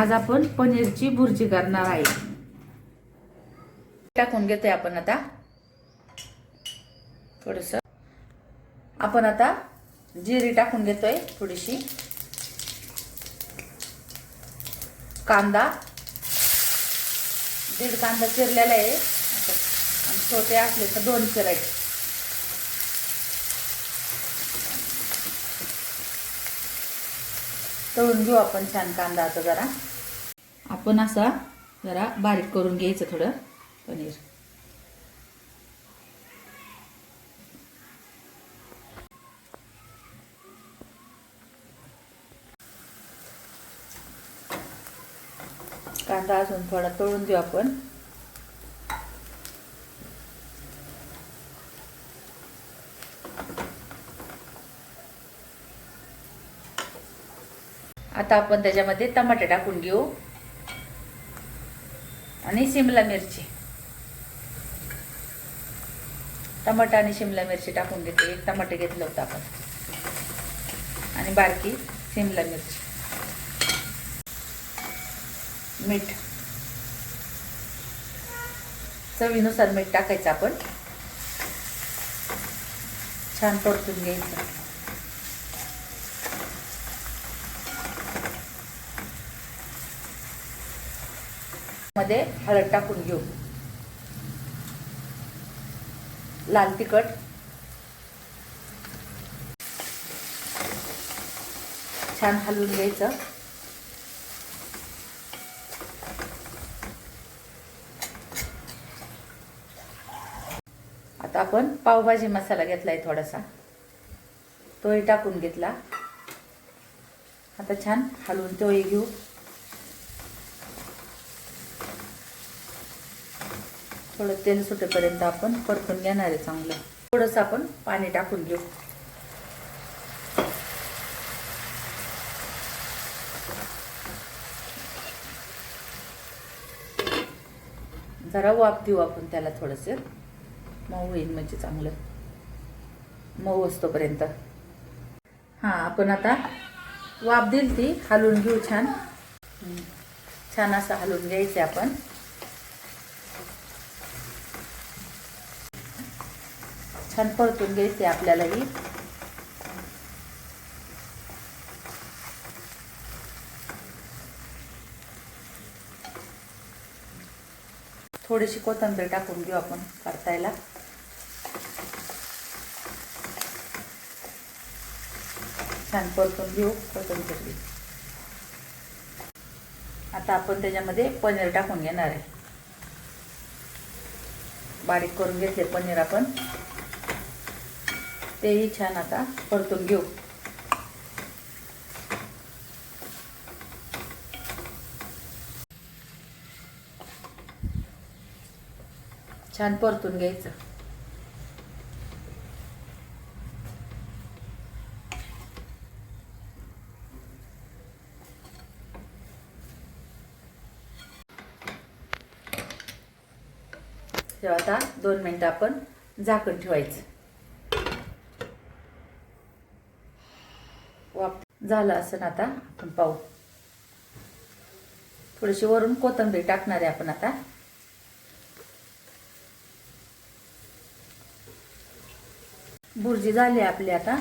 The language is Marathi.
आज आपण पनीरची भुर्जी करणार आहे. टाकून घेतोय आपण आता. थोडस. आपण आता जिरी टाकून घेतोय थोडीशी. कांदा. दीड कांदा चिरलेला आहे. आणि छोटे असले तर दोन चिरायचे. तळून घेऊ आपण छान कांदा आता जरा. आपण असा जरा बारीक करून घ्यायचं थोडं पनीर. कांदा अजून थोडा तळून देऊ आपण. आता आपण त्याच्यामध्ये टमाटे टाकून घेऊ. आणि शिमला मिरची. टमाटा आणि शिमला मिरची टाकून घेते. एक टमाटे घेतलं होतं आपण. आणि बारकी शिमला मिरची. मीठ. चवीनुसार मीठ टाकायचं आपण. छान परतून घ्यायचं. मध्ये हळद टाकून घेऊ. लाल तिखट. छान हलवून घ्यायचं. आता आपण पावभाजी मसाला घेतलाय थोडासा. तोही टाकून घेतला. आता छान हलवून तोही घेऊ. थोडं तेल सुटेपर्यंत आपण परतून घेणार आहे चांगलं. थोडंसं आपण पाणी टाकून घेऊ. जरा वाफ देऊ आपण त्याला थोडंसं. मऊ होईल म्हणजे चांगलं. मऊ असतोपर्यंत. हां आपण आता वाफ दिली ती हलवून घेऊ छान. छान असं हलवून घ्यायचं आपण. छान परतून घ्यायचे आपल्यालाही. थोडीशी कोथिंबीर टाकून घेऊ आपण परतायला. छान परतून घेऊ कोथंबीर आता आपण त्याच्यामध्ये पनीर टाकून घेणार आहे. बारीक करून घेतले पनीर आपण. तेही छान आता परतून घेऊ. छान परतून घ्यायचं. तेव्हा आता दोन मिनिटं आपण झाकण ठेवायचं. वाप झालं असं आता. आपण पाहू. थोडीशी वरून कोथंबीर टाकणार आहे आपण आता. भुर्जी झाली आपली आता.